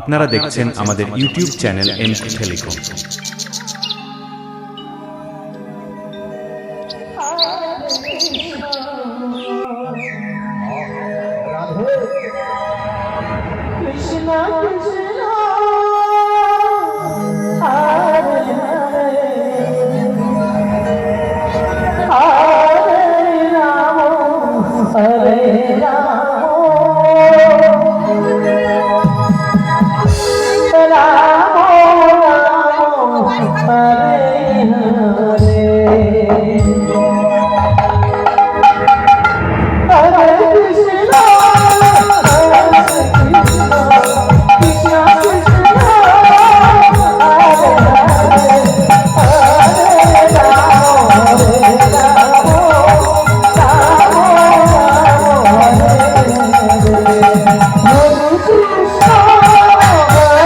আপনারা দেখছেন আমাদের YouTube channel M telecom.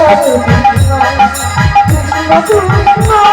Thank you.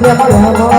Yeah.